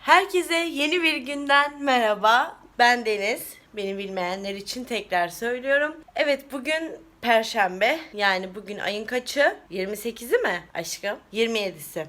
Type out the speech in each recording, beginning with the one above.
Herkese yeni bir günden merhaba. Ben Deniz. Beni bilmeyenler için tekrar söylüyorum. Evet bugün Perşembe. Yani bugün ayın kaçı? 28'i mi aşkım? 27'si.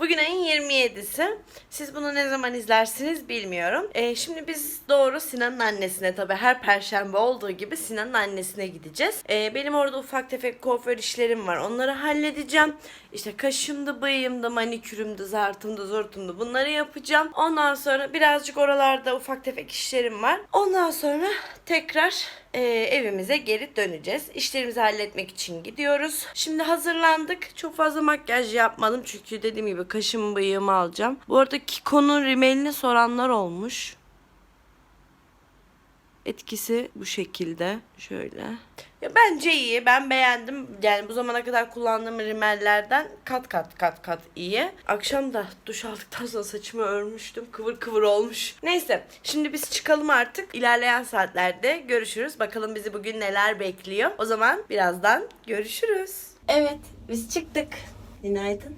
Bugün ayın 27'si. Siz bunu ne zaman izlersiniz bilmiyorum. Ee, şimdi biz doğru Sinan'ın annesine tabii her perşembe olduğu gibi Sinan'ın annesine gideceğiz. Ee, benim orada ufak tefek kuaför işlerim var. Onları halledeceğim. İşte kaşımdı, bıyığımdı, manikürümdü, zartımdı, zortumdu bunları yapacağım. Ondan sonra birazcık oralarda ufak tefek işlerim var. Ondan sonra tekrar e, evimize geri döneceğiz. İşlerimizi halletmek için gidiyoruz. Şimdi hazırlandık. Çok fazla makyaj yapmadım çünkü dediğim gibi kaşımı bıyığımı alacağım. Bu arada Kiko'nun rimelini soranlar olmuş. Etkisi bu şekilde. Şöyle. Ya bence iyi. Ben beğendim. Yani bu zamana kadar kullandığım rimellerden kat kat kat kat iyi. Akşam da duş aldıktan sonra saçımı örmüştüm. Kıvır kıvır olmuş. Neyse. Şimdi biz çıkalım artık. İlerleyen saatlerde görüşürüz. Bakalım bizi bugün neler bekliyor. O zaman birazdan görüşürüz. Evet. Biz çıktık. Günaydın.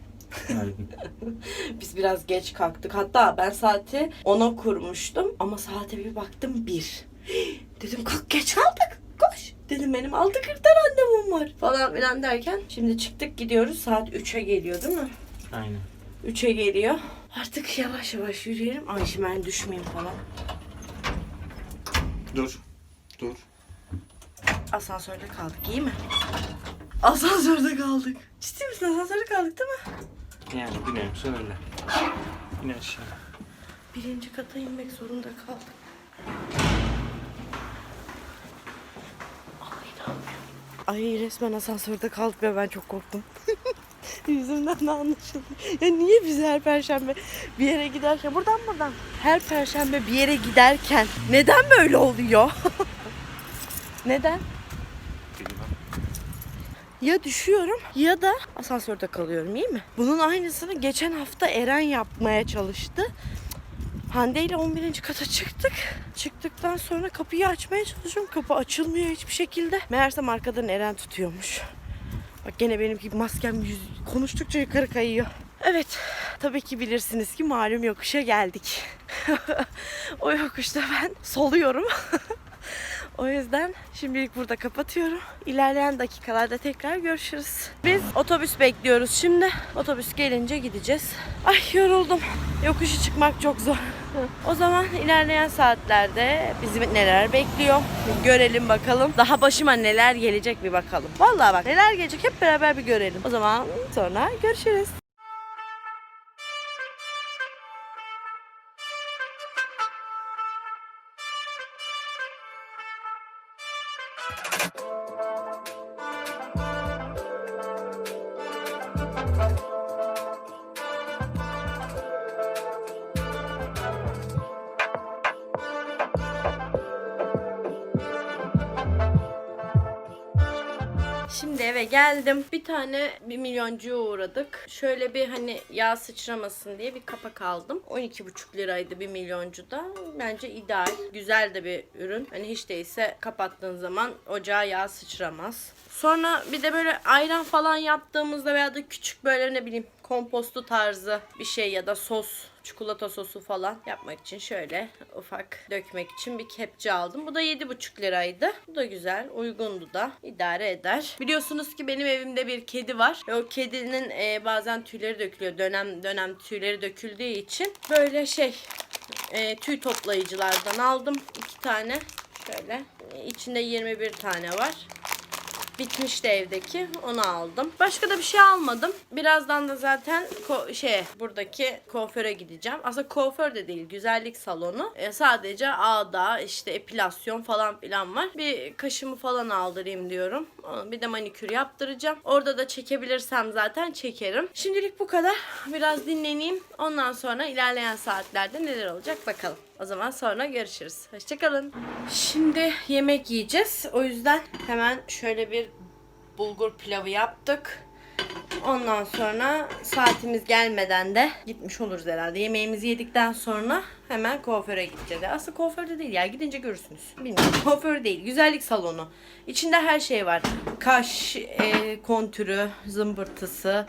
Biz biraz geç kalktık. Hatta ben saati 10'a kurmuştum. Ama saate bir baktım 1. Dedim kalk geç kaldık. Koş. Dedim benim 6.40'da randevum var. Falan filan derken şimdi çıktık gidiyoruz. Saat 3'e geliyor değil mi? Aynen. 3'e geliyor. Artık yavaş yavaş yürüyelim. Ay şimdi ben düşmeyeyim falan. Dur. Dur. Asansörde kaldık iyi mi? Asansörde kaldık. Ciddi misin asansörde kaldık değil mi? Yani nebze öyle. Yine aşağı. Birinci kata inmek zorunda kaldık. Ay inanmıyorum. Ay resmen asansörde kaldık ve ben çok korktum. Yüzümden de anlaşıldı. Ya niye biz her perşembe bir yere giderken buradan buradan her perşembe bir yere giderken neden böyle oluyor? neden? Ya düşüyorum ya da asansörde kalıyorum iyi mi? Bunun aynısını geçen hafta Eren yapmaya çalıştı. Hande ile 11. kata çıktık. Çıktıktan sonra kapıyı açmaya çalışıyorum. Kapı açılmıyor hiçbir şekilde. Meğersem arkadan Eren tutuyormuş. Bak gene benim gibi maskem yüz, konuştukça yukarı kayıyor. Evet, tabii ki bilirsiniz ki malum yokuşa geldik. o yokuşta ben soluyorum. O yüzden şimdilik burada kapatıyorum. İlerleyen dakikalarda tekrar görüşürüz. Biz otobüs bekliyoruz şimdi. Otobüs gelince gideceğiz. Ay yoruldum. Yokuşu çıkmak çok zor. O zaman ilerleyen saatlerde bizi neler bekliyor görelim bakalım. Daha başıma neler gelecek bir bakalım. Vallahi bak neler gelecek hep beraber bir görelim. O zaman sonra görüşürüz. Geldim. Bir tane bir milyoncuya uğradık. Şöyle bir hani yağ sıçramasın diye bir kapak aldım. 12,5 liraydı bir milyoncuda. Bence ideal. Güzel de bir ürün. Hani hiç değilse kapattığın zaman ocağa yağ sıçramaz. Sonra bir de böyle ayran falan yaptığımızda veya da küçük böyle ne bileyim kompostu tarzı bir şey ya da sos çikolata sosu falan yapmak için şöyle ufak dökmek için bir kepçe aldım. Bu da 7,5 liraydı. Bu da güzel, uygundu da. idare eder. Biliyorsunuz ki benim evimde bir kedi var. Ve o kedinin e, bazen tüyleri dökülüyor. Dönem dönem tüyleri döküldüğü için böyle şey e, tüy toplayıcılardan aldım. iki tane. Şöyle. E, içinde 21 tane var bitmişti evdeki. Onu aldım. Başka da bir şey almadım. Birazdan da zaten şey buradaki kuaföre gideceğim. Aslında kuaför de değil, güzellik salonu. E, sadece ağda işte epilasyon falan filan var. Bir kaşımı falan aldırayım diyorum. Bir de manikür yaptıracağım. Orada da çekebilirsem zaten çekerim. Şimdilik bu kadar. Biraz dinleneyim. Ondan sonra ilerleyen saatlerde neler olacak bakalım. O zaman sonra görüşürüz. Hoşçakalın. Şimdi yemek yiyeceğiz. O yüzden hemen şöyle bir bulgur pilavı yaptık. Ondan sonra saatimiz gelmeden de gitmiş oluruz herhalde. Yemeğimizi yedikten sonra hemen kuaföre gideceğiz. Aslında kuaförde değil ya gidince görürsünüz. Bilmiyorum kuaför değil güzellik salonu. İçinde her şey var. Kaş, e, kontürü, zımbırtısı,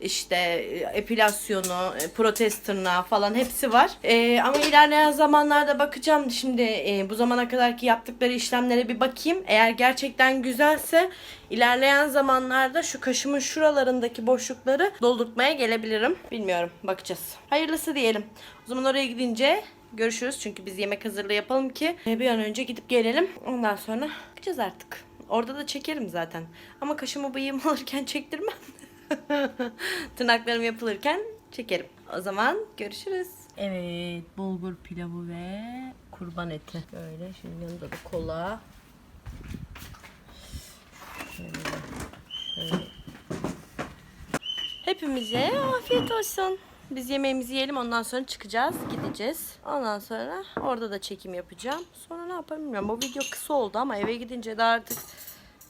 işte e, epilasyonu, e, protez tırnağı falan hepsi var. E, ama ilerleyen zamanlarda bakacağım. Şimdi e, bu zamana kadarki yaptıkları işlemlere bir bakayım. Eğer gerçekten güzelse ilerleyen zamanlarda şu kaşımın şuralarındaki boşlukları doldurtmaya gelebilirim. Bilmiyorum. Bakacağız. Hayırlısı diyelim. O zaman oraya gidince görüşürüz. Çünkü biz yemek hazırlığı yapalım ki e, bir an önce gidip gelelim. Ondan sonra bakacağız artık. Orada da çekerim zaten. Ama kaşımı bıyığımı alırken çektirmem. Tırnaklarım yapılırken çekerim. O zaman görüşürüz. Evet, bulgur pilavı ve kurban eti. Böyle şimdi yanında da kola. Şöyle, şöyle. Hepimize afiyet olsun. Biz yemeğimizi yiyelim ondan sonra çıkacağız, gideceğiz. Ondan sonra orada da çekim yapacağım. Sonra ne yaparım bilmiyorum. Bu video kısa oldu ama eve gidince de artık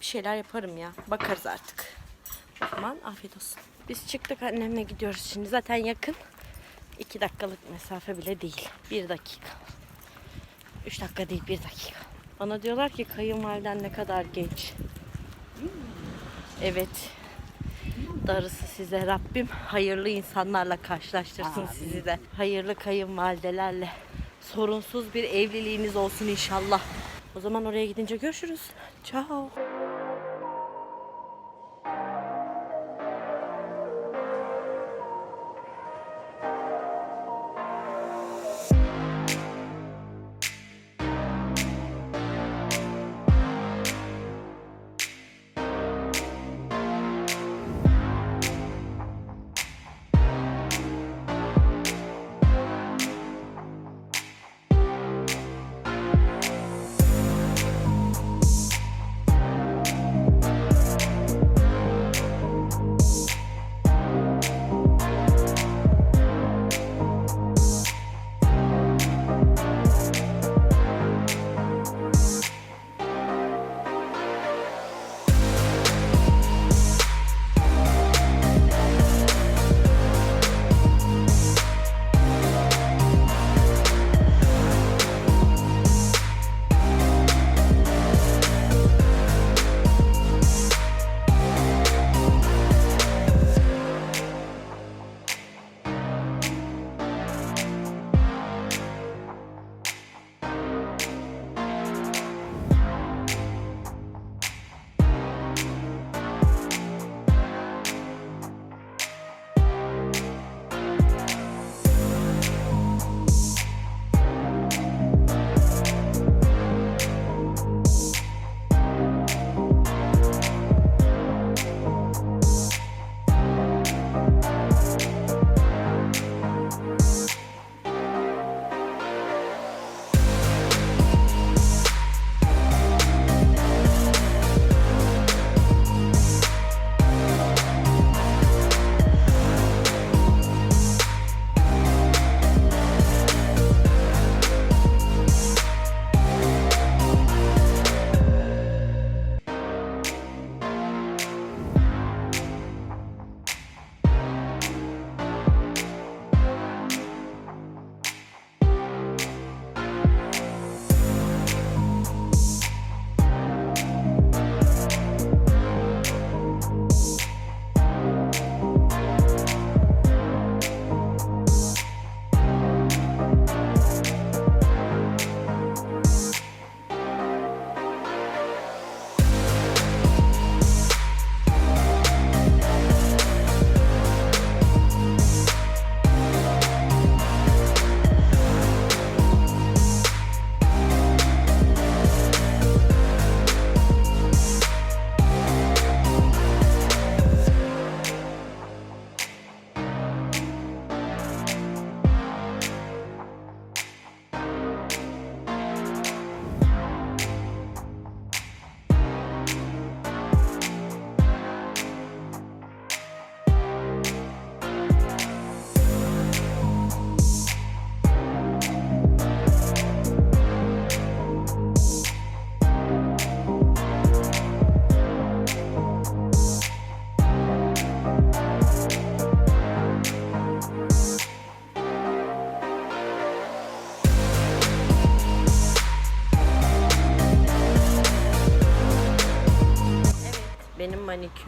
bir şeyler yaparım ya. Bakarız artık. O zaman afiyet olsun. Biz çıktık annemle gidiyoruz şimdi. Zaten yakın. 2 dakikalık mesafe bile değil. 1 dakika. 3 dakika değil 1 dakika. Bana diyorlar ki kayınvaliden ne kadar genç. Evet. Darısı size Rabbim hayırlı insanlarla karşılaştırsın sizi de. Hayırlı kayınvalidelerle. Sorunsuz bir evliliğiniz olsun inşallah. O zaman oraya gidince görüşürüz. Ciao.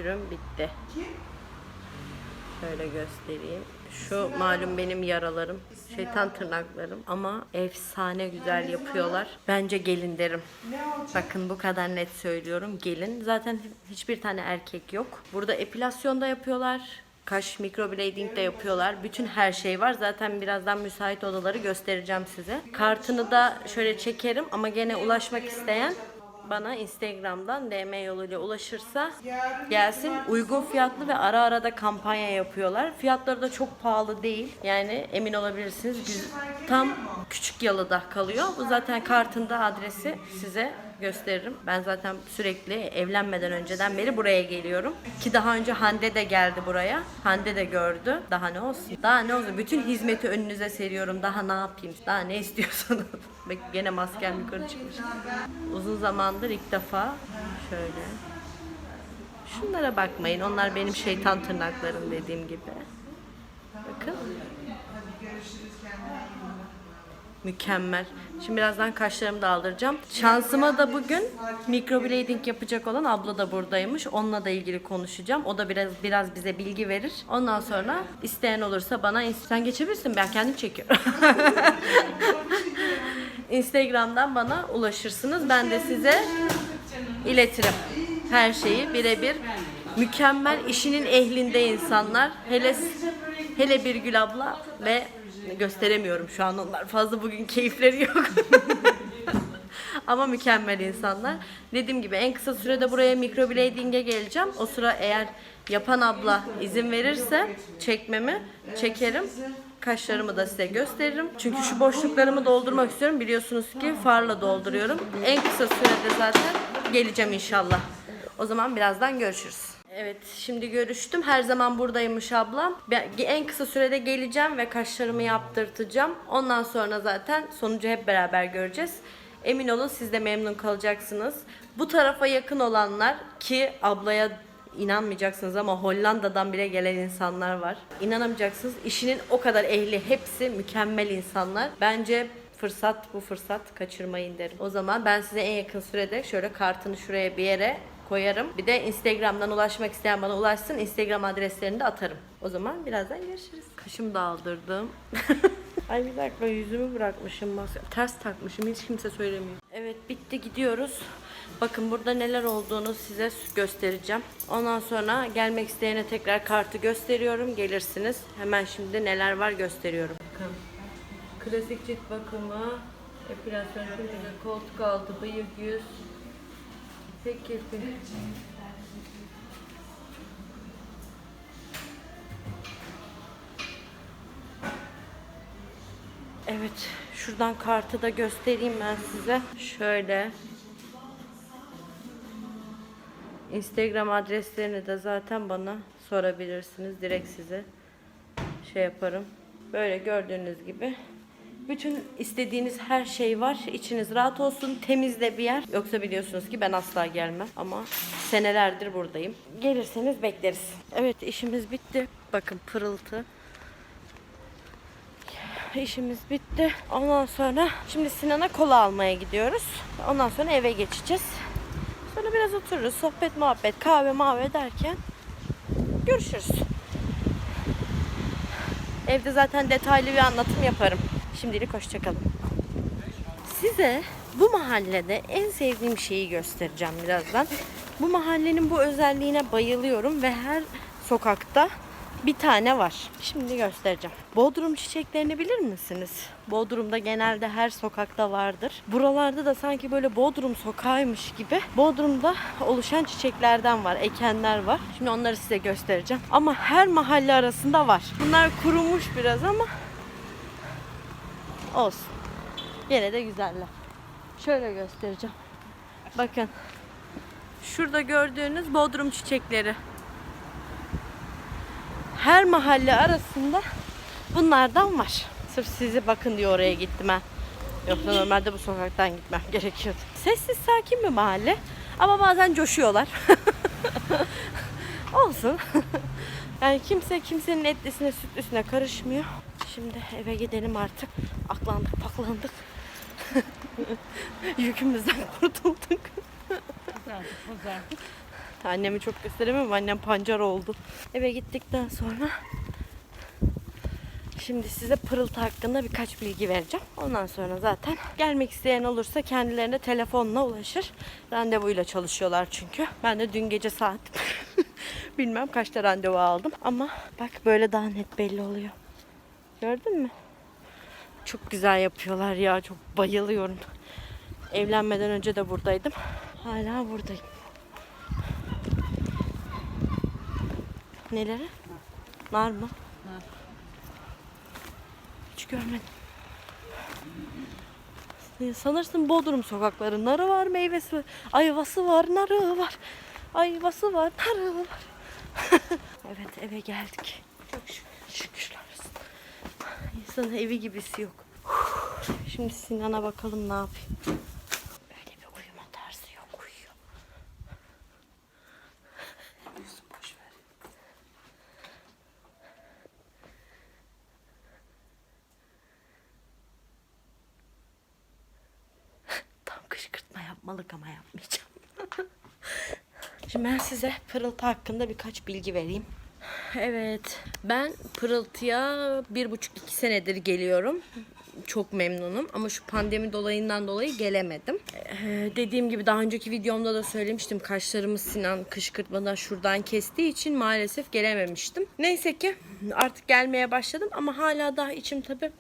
Manikürüm bitti. Şöyle göstereyim. Şu malum benim yaralarım. Şeytan tırnaklarım. Ama efsane güzel yapıyorlar. Bence gelin derim. Bakın bu kadar net söylüyorum. Gelin. Zaten hiçbir tane erkek yok. Burada epilasyon da yapıyorlar. Kaş microblading de yapıyorlar. Bütün her şey var. Zaten birazdan müsait odaları göstereceğim size. Kartını da şöyle çekerim ama gene ulaşmak isteyen bana Instagram'dan DM yoluyla ulaşırsa gelsin. Uygun fiyatlı ve ara ara da kampanya yapıyorlar. Fiyatları da çok pahalı değil. Yani emin olabilirsiniz. Tam küçük yalıda kalıyor. Bu zaten kartında adresi size gösteririm. Ben zaten sürekli evlenmeden önceden beri buraya geliyorum. Ki daha önce Hande de geldi buraya. Hande de gördü. Daha ne olsun? Daha ne olsun? Bütün hizmeti önünüze seriyorum. Daha ne yapayım? Daha ne istiyorsanız. Bak gene maskem yukarı çıkmış. Uzun zamandır ilk defa şöyle. Şunlara bakmayın. Onlar benim şeytan tırnaklarım dediğim gibi. Bakın. Mükemmel. Şimdi birazdan kaşlarımı da aldıracağım. Şansıma da bugün microblading yapacak olan abla da buradaymış. Onunla da ilgili konuşacağım. O da biraz biraz bize bilgi verir. Ondan sonra isteyen olursa bana sen geçebilirsin. Ben kendim çekiyorum. Instagram'dan bana ulaşırsınız. Ben de size iletirim. Her şeyi birebir. Mükemmel işinin ehlinde insanlar. Hele hele Birgül abla ve gösteremiyorum şu an onlar. Fazla bugün keyifleri yok. Ama mükemmel insanlar. Dediğim gibi en kısa sürede buraya microblading'e geleceğim. O sıra eğer yapan abla izin verirse çekmemi çekerim. Kaşlarımı da size gösteririm. Çünkü şu boşluklarımı doldurmak istiyorum. Biliyorsunuz ki farla dolduruyorum. En kısa sürede zaten geleceğim inşallah. O zaman birazdan görüşürüz. Evet şimdi görüştüm. Her zaman buradaymış ablam. Ben en kısa sürede geleceğim ve kaşlarımı yaptırtacağım. Ondan sonra zaten sonucu hep beraber göreceğiz. Emin olun siz de memnun kalacaksınız. Bu tarafa yakın olanlar ki ablaya inanmayacaksınız ama Hollanda'dan bile gelen insanlar var. İnanamayacaksınız. İşinin o kadar ehli. Hepsi mükemmel insanlar. Bence fırsat bu fırsat kaçırmayın derim. O zaman ben size en yakın sürede şöyle kartını şuraya bir yere koyarım. Bir de Instagram'dan ulaşmak isteyen bana ulaşsın. Instagram adreslerini de atarım. O zaman birazdan görüşürüz. Kaşımı da aldırdım. Ay bir dakika yüzümü bırakmışım. Ters takmışım hiç kimse söylemiyor. Evet bitti gidiyoruz. Bakın burada neler olduğunu size göstereceğim. Ondan sonra gelmek isteyene tekrar kartı gösteriyorum. Gelirsiniz. Hemen şimdi neler var gösteriyorum. Bakın. Klasik cilt bakımı, epilasyon, koltuk altı, bıyık, yüz, tek kirpik. Evet, şuradan kartı da göstereyim ben size. Şöyle. Instagram adreslerini de zaten bana sorabilirsiniz. Direkt size şey yaparım. Böyle gördüğünüz gibi bütün istediğiniz her şey var. İçiniz rahat olsun. Temiz de bir yer. Yoksa biliyorsunuz ki ben asla gelmem. Ama senelerdir buradayım. Gelirseniz bekleriz. Evet işimiz bitti. Bakın pırıltı. İşimiz bitti. Ondan sonra şimdi Sinan'a kola almaya gidiyoruz. Ondan sonra eve geçeceğiz. Sonra biraz otururuz. Sohbet, muhabbet, kahve, mavi derken görüşürüz. Evde zaten detaylı bir anlatım yaparım. Şimdilik hoşçakalın. Size bu mahallede en sevdiğim şeyi göstereceğim birazdan. Bu mahallenin bu özelliğine bayılıyorum ve her sokakta bir tane var. Şimdi göstereceğim. Bodrum çiçeklerini bilir misiniz? Bodrum'da genelde her sokakta vardır. Buralarda da sanki böyle Bodrum sokağıymış gibi Bodrum'da oluşan çiçeklerden var, ekenler var. Şimdi onları size göstereceğim. Ama her mahalle arasında var. Bunlar kurumuş biraz ama olsun. Yine de güzeller. Şöyle göstereceğim. Bakın. Şurada gördüğünüz Bodrum çiçekleri. Her mahalle arasında bunlardan var. Sırf sizi bakın diye oraya gittim ha. Yoksa normalde bu sokaktan gitmem gerekiyordu. Sessiz sakin bir mahalle ama bazen coşuyorlar. Olsun. yani kimse kimsenin etlisine sütlüsüne karışmıyor. Şimdi eve gidelim artık. Aklandık paklandık. Yükümüzden kurtulduk. Annemi çok gösteremem. Annem pancar oldu. Eve gittikten sonra Şimdi size pırıltı hakkında birkaç bilgi vereceğim. Ondan sonra zaten gelmek isteyen olursa kendilerine telefonla ulaşır. Randevuyla çalışıyorlar çünkü. Ben de dün gece saat bilmem kaçta randevu aldım. Ama bak böyle daha net belli oluyor. Gördün mü? Çok güzel yapıyorlar ya. Çok bayılıyorum. Evlenmeden önce de buradaydım. Hala buradayım. Neleri? Nar mı? Hiç görmedim. Sanırsın Bodrum sokakları. Narı var, meyvesi var. Ayvası var, narı var. Ayvası var, narı var. evet eve geldik. Çok şükür. Şükürler olsun. İnsanın evi gibisi yok. Şimdi Sinan'a bakalım ne yapayım. Öyle bir uyuma tarzı yok uyuyor. Uyusun boş ver. Tam kışkırtma yapmalık ama yapmayacağım. Şimdi ben size pırıltı hakkında birkaç bilgi vereyim. Evet, ben pırıltıya bir buçuk iki senedir geliyorum. Çok memnunum ama şu pandemi dolayından dolayı gelemedim. Ee, dediğim gibi daha önceki videomda da söylemiştim. Kaşlarımı Sinan kışkırtmadan şuradan kestiği için maalesef gelememiştim. Neyse ki artık gelmeye başladım ama hala daha içim tabii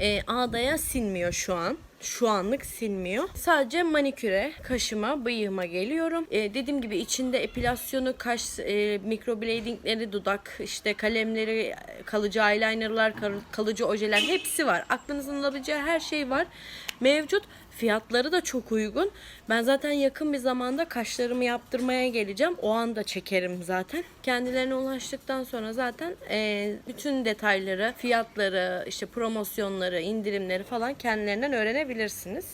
e, ağdaya sinmiyor şu an. Şu anlık sinmiyor. Sadece maniküre, kaşıma, bıyığıma geliyorum. E, dediğim gibi içinde epilasyonu, kaş, e, microbladingleri, dudak, işte kalemleri, kalıcı eyelinerlar, kal- kalıcı ojeler hepsi var. Aklınızın alabileceği her şey var. Mevcut. Fiyatları da çok uygun. Ben zaten yakın bir zamanda kaşlarımı yaptırmaya geleceğim. O anda çekerim zaten. Kendilerine ulaştıktan sonra zaten e, bütün detayları, fiyatları, işte promosyonları, indirimleri falan kendilerinden öğrenebilirsiniz.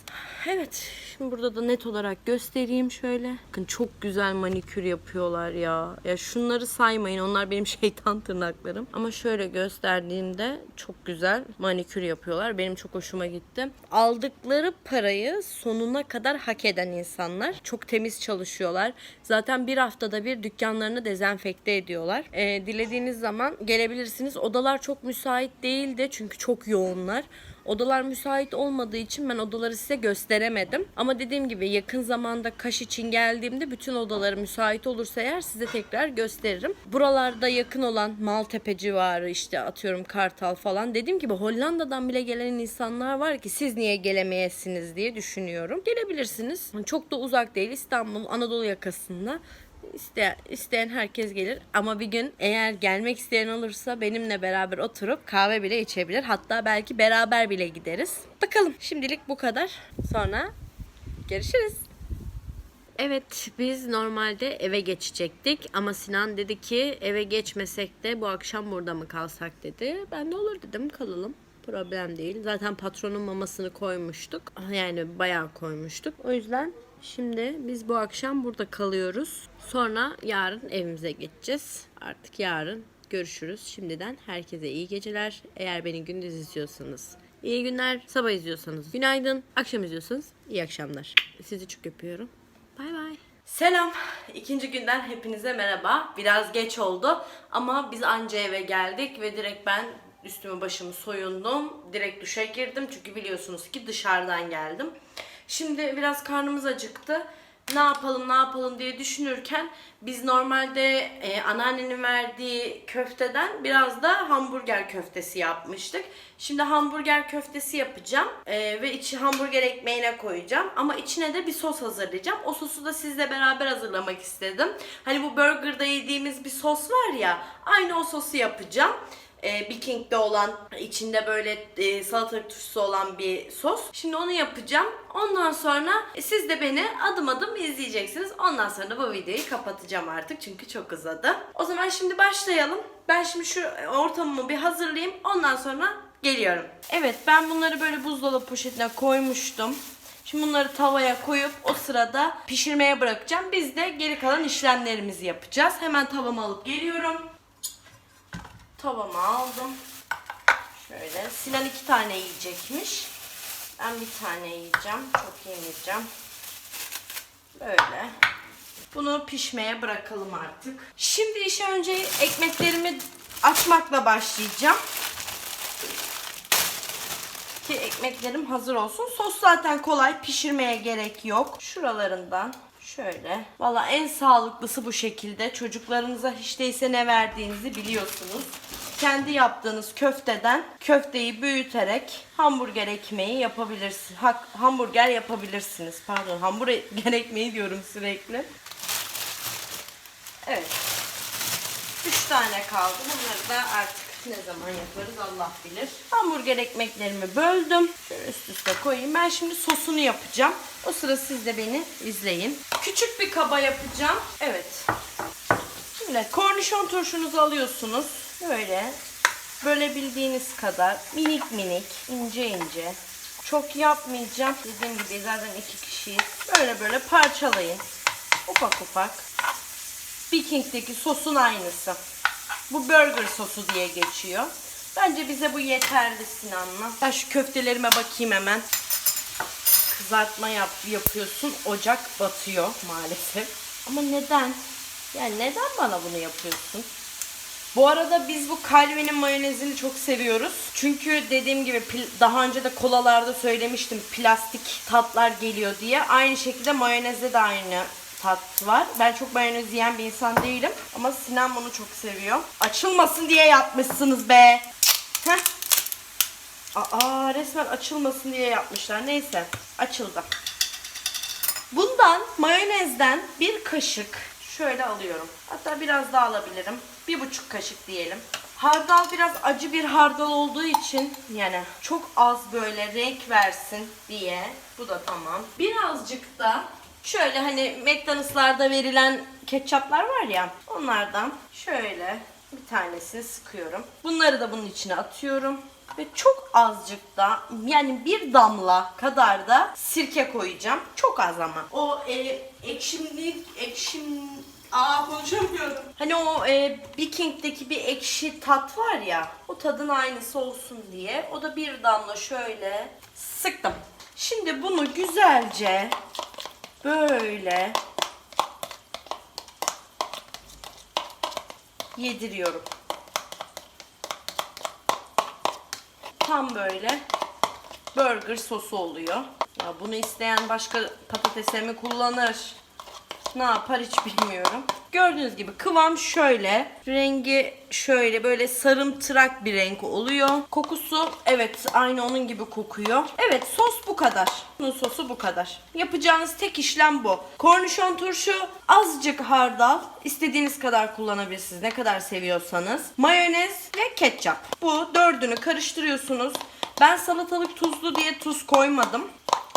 Evet, şimdi burada da net olarak göstereyim şöyle. Bakın çok güzel manikür yapıyorlar ya. Ya şunları saymayın. Onlar benim şeytan tırnaklarım. Ama şöyle gösterdiğimde çok güzel manikür yapıyorlar. Benim çok hoşuma gitti. Aldıkları parayı sonuna kadar hak eden insanlar. Çok temiz çalışıyorlar. Zaten bir haftada bir dükkanlarını dezenfekte ediyorlar. Ee, dilediğiniz zaman gelebilirsiniz. Odalar çok müsait değildi çünkü çok yoğunlar. Odalar müsait olmadığı için ben odaları size gösteremedim. Ama dediğim gibi yakın zamanda kaş için geldiğimde bütün odaları müsait olursa eğer size tekrar gösteririm. Buralarda yakın olan Maltepe civarı işte atıyorum Kartal falan. Dediğim gibi Hollanda'dan bile gelen insanlar var ki siz niye gelemeyesiniz diye düşünüyorum. Gelebilirsiniz. Çok da uzak değil. İstanbul Anadolu yakasında. İsteyen, isteyen herkes gelir ama bir gün eğer gelmek isteyen olursa benimle beraber oturup kahve bile içebilir. Hatta belki beraber bile gideriz. Bakalım şimdilik bu kadar. Sonra görüşürüz. Evet biz normalde eve geçecektik ama Sinan dedi ki eve geçmesek de bu akşam burada mı kalsak dedi. Ben de olur dedim kalalım. Problem değil. Zaten patronun mamasını koymuştuk. Yani bayağı koymuştuk. O yüzden şimdi biz bu akşam burada kalıyoruz. Sonra yarın evimize geçeceğiz. Artık yarın görüşürüz. Şimdiden herkese iyi geceler. Eğer beni gündüz izliyorsanız iyi günler. Sabah izliyorsanız günaydın. Akşam izliyorsanız iyi akşamlar. Sizi çok öpüyorum. Bay bay. Selam. İkinci günden hepinize merhaba. Biraz geç oldu ama biz anca eve geldik ve direkt ben üstümü başımı soyundum. Direkt duşa girdim çünkü biliyorsunuz ki dışarıdan geldim. Şimdi biraz karnımız acıktı. Ne yapalım ne yapalım diye düşünürken biz normalde e, anneannenin verdiği köfteden biraz da hamburger köftesi yapmıştık. Şimdi hamburger köftesi yapacağım e, ve içi hamburger ekmeğine koyacağım. Ama içine de bir sos hazırlayacağım. O sosu da sizle beraber hazırlamak istedim. Hani bu burgerda yediğimiz bir sos var ya aynı o sosu yapacağım e, Biking'de olan içinde böyle e, salatalık turşusu olan bir sos. Şimdi onu yapacağım. Ondan sonra e, siz de beni adım adım izleyeceksiniz. Ondan sonra bu videoyu kapatacağım artık çünkü çok uzadı. O zaman şimdi başlayalım. Ben şimdi şu ortamımı bir hazırlayayım. Ondan sonra geliyorum. Evet ben bunları böyle buzdolabı poşetine koymuştum. Şimdi bunları tavaya koyup o sırada pişirmeye bırakacağım. Biz de geri kalan işlemlerimizi yapacağız. Hemen tavamı alıp geliyorum. Tavamı aldım. Şöyle. Sinan iki tane yiyecekmiş. Ben bir tane yiyeceğim. Çok yemeyeceğim. Böyle. Bunu pişmeye bırakalım artık. Şimdi işe önce ekmeklerimi açmakla başlayacağım. Ki ekmeklerim hazır olsun. Sos zaten kolay. Pişirmeye gerek yok. Şuralarından şöyle. Valla en sağlıklısı bu şekilde. Çocuklarınıza hiç değilse ne verdiğinizi biliyorsunuz. Kendi yaptığınız köfteden köfteyi büyüterek hamburger ekmeği yapabilirsiniz. Ha, hamburger yapabilirsiniz. Pardon hamburger ekmeği diyorum sürekli. Evet. Üç tane kaldı. Bunları da artık ne zaman yaparız Allah bilir. Hamburger ekmeklerimi böldüm. Şöyle üst üste koyayım. Ben şimdi sosunu yapacağım. O sıra siz de beni izleyin. Küçük bir kaba yapacağım. Evet. Şimdi kornişon turşunuzu alıyorsunuz. Böyle bölebildiğiniz kadar minik minik, ince ince. Çok yapmayacağım. Dediğim gibi zaten iki kişiyiz. Böyle böyle parçalayın. Ufak ufak. Viking'deki sosun aynısı. Bu burger sosu diye geçiyor. Bence bize bu yeterli Sinan'la. Ben şu köftelerime bakayım hemen. Kızartma yap, yapıyorsun. Ocak batıyor maalesef. Ama neden? Yani neden bana bunu yapıyorsun? Bu arada biz bu Calvin'in mayonezini çok seviyoruz. Çünkü dediğim gibi daha önce de kolalarda söylemiştim plastik tatlar geliyor diye. Aynı şekilde mayonezde de aynı tat var. Ben çok mayonez yiyen bir insan değilim. Ama Sinan bunu çok seviyor. Açılmasın diye yapmışsınız be. Heh. Aa resmen açılmasın diye yapmışlar. Neyse açıldı. Bundan mayonezden bir kaşık şöyle alıyorum. Hatta biraz daha alabilirim. Bir buçuk kaşık diyelim. Hardal biraz acı bir hardal olduğu için yani çok az böyle renk versin diye. Bu da tamam. Birazcık da şöyle hani McDonald'slarda verilen ketçaplar var ya onlardan şöyle bir tanesini sıkıyorum. Bunları da bunun içine atıyorum. Ve çok azıcık da yani bir damla kadar da sirke koyacağım. Çok az ama. O e, ekşimlik, ekşim... Aa konuşamıyorum. Hani o e, Viking'deki bir ekşi tat var ya. O tadın aynısı olsun diye. O da bir damla şöyle sıktım. Şimdi bunu güzelce böyle yediriyorum. Tam böyle burger sosu oluyor. Ya bunu isteyen başka patatese mi kullanır? Ne yapar hiç bilmiyorum. Gördüğünüz gibi kıvam şöyle. Rengi şöyle böyle sarımtırak bir renk oluyor. Kokusu evet aynı onun gibi kokuyor. Evet sos bu kadar. Bunun sosu bu kadar. Yapacağınız tek işlem bu. Kornişon turşu, azıcık hardal. istediğiniz kadar kullanabilirsiniz. Ne kadar seviyorsanız. Mayonez ve ketçap. Bu dördünü karıştırıyorsunuz. Ben salatalık tuzlu diye tuz koymadım.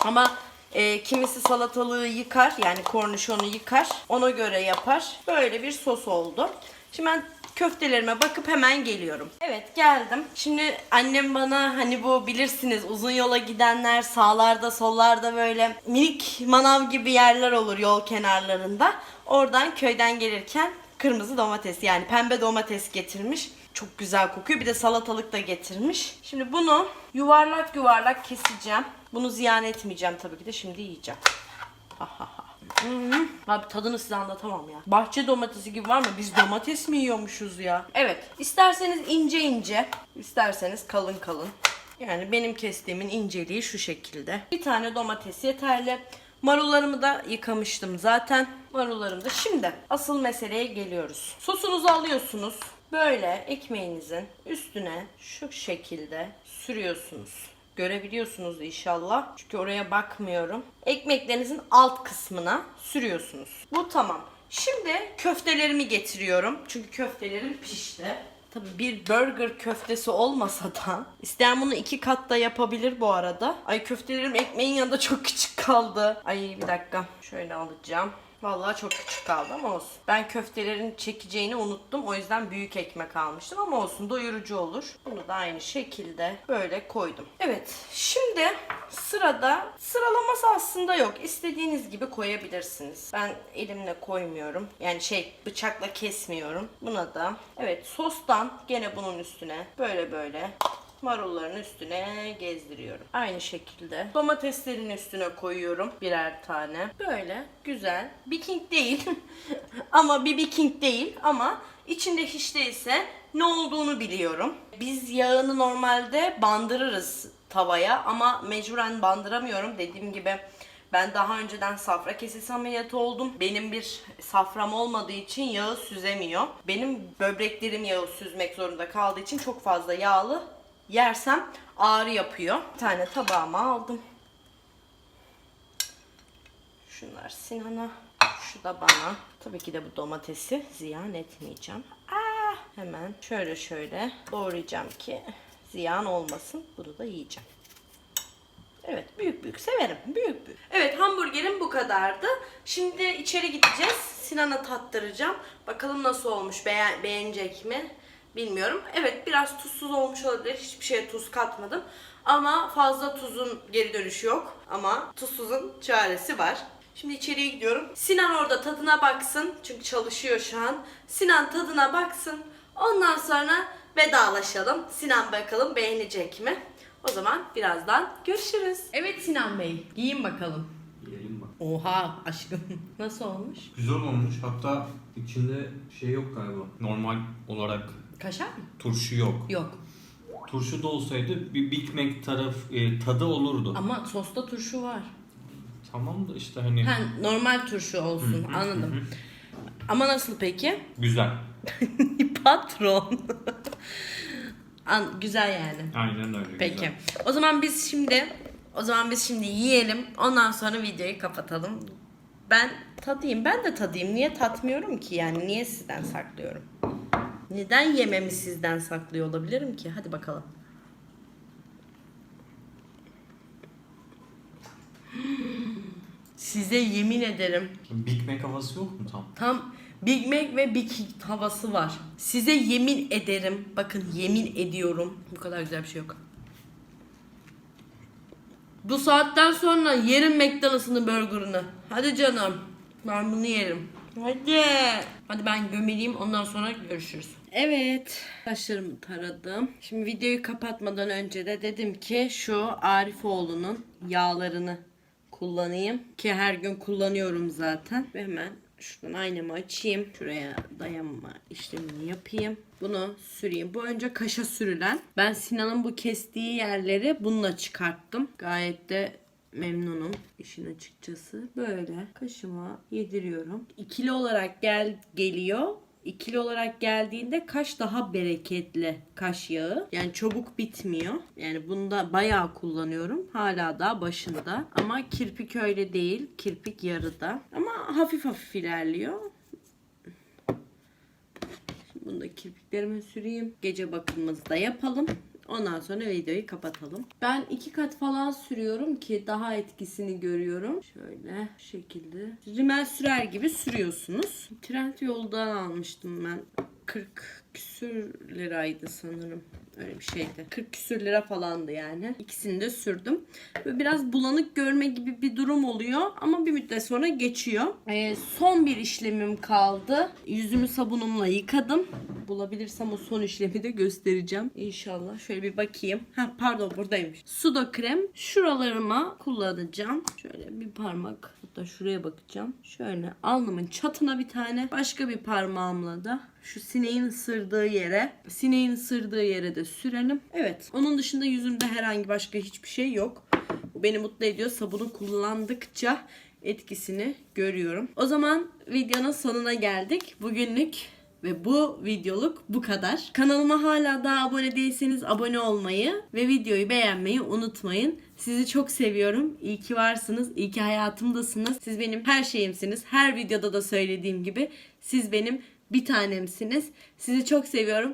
Ama e, kimisi salatalığı yıkar yani kornişonu yıkar. Ona göre yapar. Böyle bir sos oldu. Şimdi ben köftelerime bakıp hemen geliyorum. Evet geldim. Şimdi annem bana hani bu bilirsiniz uzun yola gidenler sağlarda sollarda böyle minik manav gibi yerler olur yol kenarlarında. Oradan köyden gelirken kırmızı domates yani pembe domates getirmiş. Çok güzel kokuyor. Bir de salatalık da getirmiş. Şimdi bunu yuvarlak yuvarlak keseceğim. Bunu ziyan etmeyeceğim tabii ki de şimdi yiyeceğim. Ha ha ha. Hmm. Abi tadını size anlatamam ya. Bahçe domatesi gibi var mı? Biz domates mi yiyormuşuz ya? Evet. İsterseniz ince ince, isterseniz kalın kalın. Yani benim kestiğimin inceliği şu şekilde. Bir tane domates yeterli. Marullarımı da yıkamıştım zaten. Marullarım da. Şimdi asıl meseleye geliyoruz. Sosunuzu alıyorsunuz. Böyle ekmeğinizin üstüne şu şekilde sürüyorsunuz. Görebiliyorsunuz inşallah. Çünkü oraya bakmıyorum. Ekmeklerinizin alt kısmına sürüyorsunuz. Bu tamam. Şimdi köftelerimi getiriyorum. Çünkü köftelerim pişti. Tabii bir burger köftesi olmasa da isteyen bunu iki katta yapabilir bu arada. Ay köftelerim ekmeğin yanında çok küçük kaldı. Ay bir dakika. Şöyle alacağım. Vallahi çok küçük kaldı ama olsun. Ben köftelerin çekeceğini unuttum. O yüzden büyük ekmek almıştım ama olsun doyurucu olur. Bunu da aynı şekilde böyle koydum. Evet şimdi sırada sıralaması aslında yok. İstediğiniz gibi koyabilirsiniz. Ben elimle koymuyorum. Yani şey bıçakla kesmiyorum. Buna da evet sostan gene bunun üstüne böyle böyle marulların üstüne gezdiriyorum. Aynı şekilde domateslerin üstüne koyuyorum birer tane. Böyle güzel. Baking değil ama bir baking değil ama içinde hiç değilse ne olduğunu biliyorum. Biz yağını normalde bandırırız tavaya ama mecburen bandıramıyorum. Dediğim gibi ben daha önceden safra kesesi ameliyatı oldum. Benim bir safram olmadığı için yağı süzemiyor. Benim böbreklerim yağı süzmek zorunda kaldığı için çok fazla yağlı yersem ağrı yapıyor. Bir tane tabağıma aldım. Şunlar Sinan'a, şu da bana. Tabii ki de bu domatesi ziyan etmeyeceğim. Aa, hemen şöyle şöyle doğrayacağım ki ziyan olmasın. Bunu da yiyeceğim. Evet büyük büyük severim. Büyük büyük. Evet hamburgerim bu kadardı. Şimdi içeri gideceğiz. Sinan'a tattıracağım. Bakalım nasıl olmuş. Beğen beğenecek mi? Bilmiyorum. Evet biraz tuzsuz olmuş olabilir. Hiçbir şeye tuz katmadım. Ama fazla tuzun geri dönüşü yok. Ama tuzsuzun çaresi var. Şimdi içeriye gidiyorum. Sinan orada tadına baksın. Çünkü çalışıyor şu an. Sinan tadına baksın. Ondan sonra vedalaşalım. Sinan bakalım beğenecek mi? O zaman birazdan görüşürüz. Evet Sinan Bey, giyin bakalım. Yiyelim bak. Oha aşkım. Nasıl olmuş? Güzel olmuş. Hatta içinde şey yok galiba. Normal olarak Kaşar mı? turşu yok. Yok. Turşu da olsaydı bir Big Mac taraf e, tadı olurdu. Ama sosta turşu var. Tamam da işte hani Ha, normal turşu olsun. Anladım. Ama nasıl peki? güzel. Patron. An- güzel yani. Aynen öyle. Peki. Güzel. O zaman biz şimdi o zaman biz şimdi yiyelim. Ondan sonra videoyu kapatalım. Ben tadayım. Ben de tadayım. Niye tatmıyorum ki yani? Niye sizden saklıyorum? Neden yememi sizden saklıyor olabilirim ki? Hadi bakalım. Size yemin ederim Big Mac havası yok mu tam? Tam Big Mac ve Big Hit havası var. Size yemin ederim. Bakın yemin ediyorum. Bu kadar güzel bir şey yok. Bu saatten sonra yerim McDonald's'ın burgerını. Hadi canım. Ben bunu yerim. Hadi. Hadi ben gömeleyim ondan sonra görüşürüz. Evet. Saçlarımı taradım. Şimdi videoyu kapatmadan önce de dedim ki şu Arifoğlu'nun yağlarını kullanayım. Ki her gün kullanıyorum zaten. Ve hemen şuradan aynamı açayım. Şuraya dayanma işlemini yapayım. Bunu süreyim. Bu önce kaşa sürülen. Ben Sinan'ın bu kestiği yerleri bununla çıkarttım. Gayet de memnunum işin açıkçası. Böyle kaşıma yediriyorum. İkili olarak gel geliyor. İkili olarak geldiğinde kaş daha bereketli kaş yağı. Yani çabuk bitmiyor. Yani bunda bayağı kullanıyorum. Hala daha başında. Ama kirpik öyle değil. Kirpik yarıda. Ama hafif hafif ilerliyor. Şimdi bunu da kirpiklerime süreyim. Gece bakımımızı da yapalım. Ondan sonra videoyu kapatalım. Ben iki kat falan sürüyorum ki daha etkisini görüyorum. Şöyle şu şekilde. Rimel sürer gibi sürüyorsunuz. Trend yoldan almıştım ben. 40 küsür liraydı sanırım. Öyle bir şeydi. 40 küsür lira falandı yani. İkisini de sürdüm. Böyle biraz bulanık görme gibi bir durum oluyor. Ama bir müddet sonra geçiyor. Ee, son bir işlemim kaldı. Yüzümü sabunumla yıkadım. Bulabilirsem o son işlemi de göstereceğim. İnşallah. Şöyle bir bakayım. Ha pardon buradaymış. Sudo krem. Şuralarıma kullanacağım. Şöyle bir parmak. Hatta şuraya bakacağım. Şöyle alnımın çatına bir tane. Başka bir parmağımla da şu sineğin ısırdığı yere, sineğin ısırdığı yere de sürelim. Evet. Onun dışında yüzümde herhangi başka hiçbir şey yok. Bu beni mutlu ediyor. Sabunu kullandıkça etkisini görüyorum. O zaman videonun sonuna geldik. Bugünlük ve bu videoluk bu kadar. Kanalıma hala daha abone değilseniz abone olmayı ve videoyu beğenmeyi unutmayın. Sizi çok seviyorum. İyi ki varsınız. İyi ki hayatımdasınız. Siz benim her şeyimsiniz. Her videoda da söylediğim gibi siz benim bir tanemsiniz. Sizi çok seviyorum.